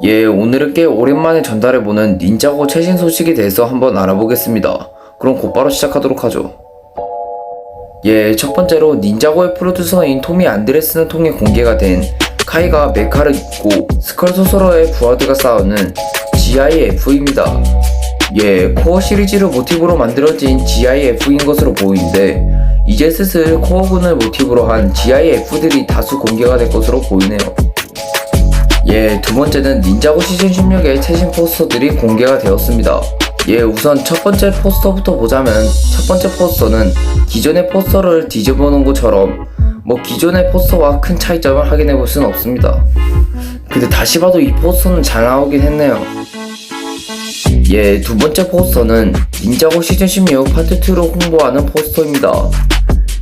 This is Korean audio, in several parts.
예, 오늘은 꽤 오랜만에 전달해보는 닌자고 최신 소식에 대해서 한번 알아보겠습니다. 그럼 곧바로 시작하도록 하죠. 예, 첫 번째로 닌자고의 프로듀서인 토미 안드레스는 통해 공개가 된 카이가 메카를 입고 스컬 소설어의 부하드가 싸우는 GIF입니다. 예, 코어 시리즈를 모티브로 만들어진 GIF인 것으로 보이는데 이제 슬슬 코어군을 모티브로 한 GIF들이 다수 공개가 될 것으로 보이네요. 예, 두 번째는 닌자고 시즌 16의 최신 포스터들이 공개가 되었습니다. 예, 우선 첫 번째 포스터부터 보자면 첫 번째 포스터는 기존의 포스터를 뒤집어 놓은 것처럼 뭐 기존의 포스터와 큰 차이점을 확인해 볼 수는 없습니다. 근데 다시 봐도 이 포스터는 잘 나오긴 했네요. 예, 두 번째 포스터는 닌자고 시즌 16 파트 2로 홍보하는 포스터입니다.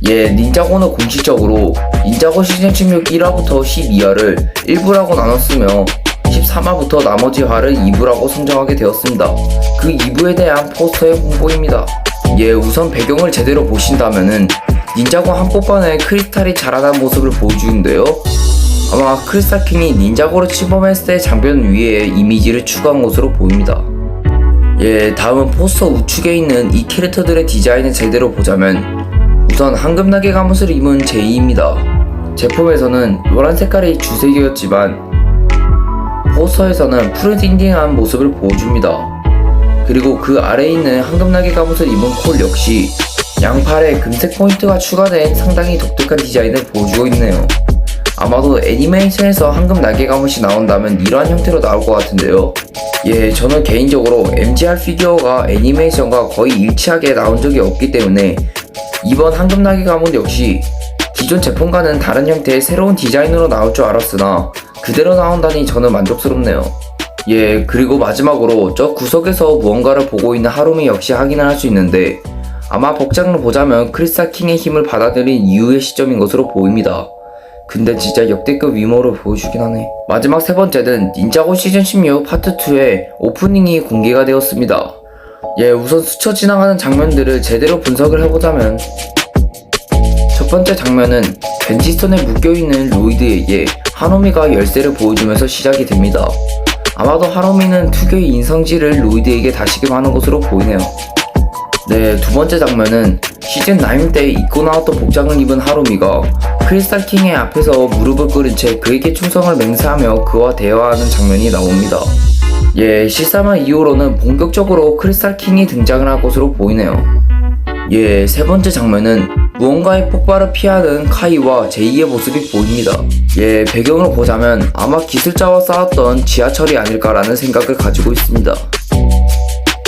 예, 닌자고는 공식적으로 닌자고 시즌 16 1화부터 12화를 1부라고 나눴으며 13화부터 나머지 화를 2부라고 선정하게 되었습니다. 그 2부에 대한 포스터의 홍보입니다. 예, 우선 배경을 제대로 보신다면은 닌자고 한복판에 크리스탈이 자라난 모습을 보여주는데요. 아마 크리스탈 킹이 닌자고를 침범했을 때 장면 위에 이미지를 추가한 것으로 보입니다. 예, 다음은 포스터 우측에 있는 이 캐릭터들의 디자인을 제대로 보자면 우선 황금나게 가옷을 입은 제이입니다. 제품에서는 노란 색깔이 주색이었지만 포스터에서는 푸르딩딩한 모습을 보여줍니다. 그리고 그 아래에 있는 황금나게 가옷을 입은 콜 역시 양팔에 금색 포인트가 추가된 상당히 독특한 디자인을 보여주고 있네요. 아마도 애니메이션에서 황금 날개 가옷이 나온다면 이러한 형태로 나올 것 같은데요. 예, 저는 개인적으로 MGR 피규어가 애니메이션과 거의 일치하게 나온 적이 없기 때문에 이번 황금 날개 가옷 역시 기존 제품과는 다른 형태의 새로운 디자인으로 나올 줄 알았으나 그대로 나온다니 저는 만족스럽네요. 예, 그리고 마지막으로 저 구석에서 무언가를 보고 있는 하루미 역시 확인을 할 수 있는데 아마 복장을 보자면 크리스탈 킹의 힘을 받아들인 이후의 시점인 것으로 보입니다. 근데 진짜 역대급 위모를 보여주긴 하네. 마지막 세 번째는 닌자고 시즌 16 파트 2의 오프닝이 공개가 되었습니다. 예, 우선 스쳐 지나가는 장면들을 제대로 분석을 해보자면 첫 번째 장면은 벤지스톤에 묶여있는 로이드에게 하노미가 열쇠를 보여주면서 시작이 됩니다. 아마도 하노미는 특유의 인성질을 로이드에게 다시금 하는 것으로 보이네요. 네, 두 번째 장면은 시즌 9 때 입고 나왔던 복장을 입은 하루미가 크리스탈 킹의 앞에서 무릎을 꿇은 채 그에게 충성을 맹세하며 그와 대화하는 장면이 나옵니다. 예, 13화 이후로는 본격적으로 크리스탈 킹이 등장을 할 것으로 보이네요. 예, 세 번째 장면은 무언가의 폭발을 피하는 카이와 제이의 모습이 보입니다. 예, 배경을 보자면 아마 기술자와 싸웠던 지하철이 아닐까라는 생각을 가지고 있습니다.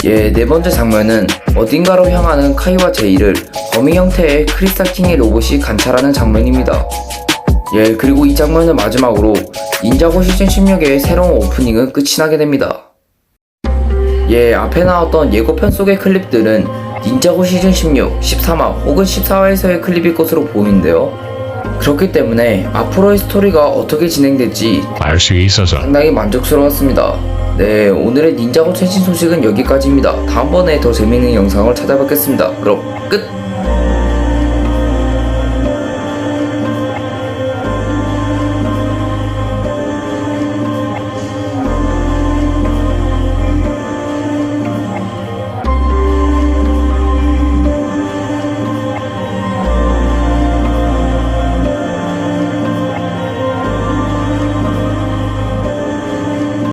예, 네 번째 장면은 어딘가로 향하는 카이와 제이를 거미 형태의 크리스탈 킹의 로봇이 관찰하는 장면입니다. 예, 그리고 이 장면을 마지막으로 닌자고 시즌 16의 새로운 오프닝은 끝이 나게 됩니다. 예, 앞에 나왔던 예고편 속의 클립들은 닌자고 시즌 16, 13화 혹은 14화에서의 클립일 것으로 보이는데요. 그렇기 때문에 앞으로의 스토리가 어떻게 진행될지 알 수 있어서 상당히 만족스러웠습니다. 네, 오늘의 닌자고 최신 소식은 여기까지입니다. 다음번에 더 재밌는 영상을 찾아뵙겠습니다. 그럼 끝!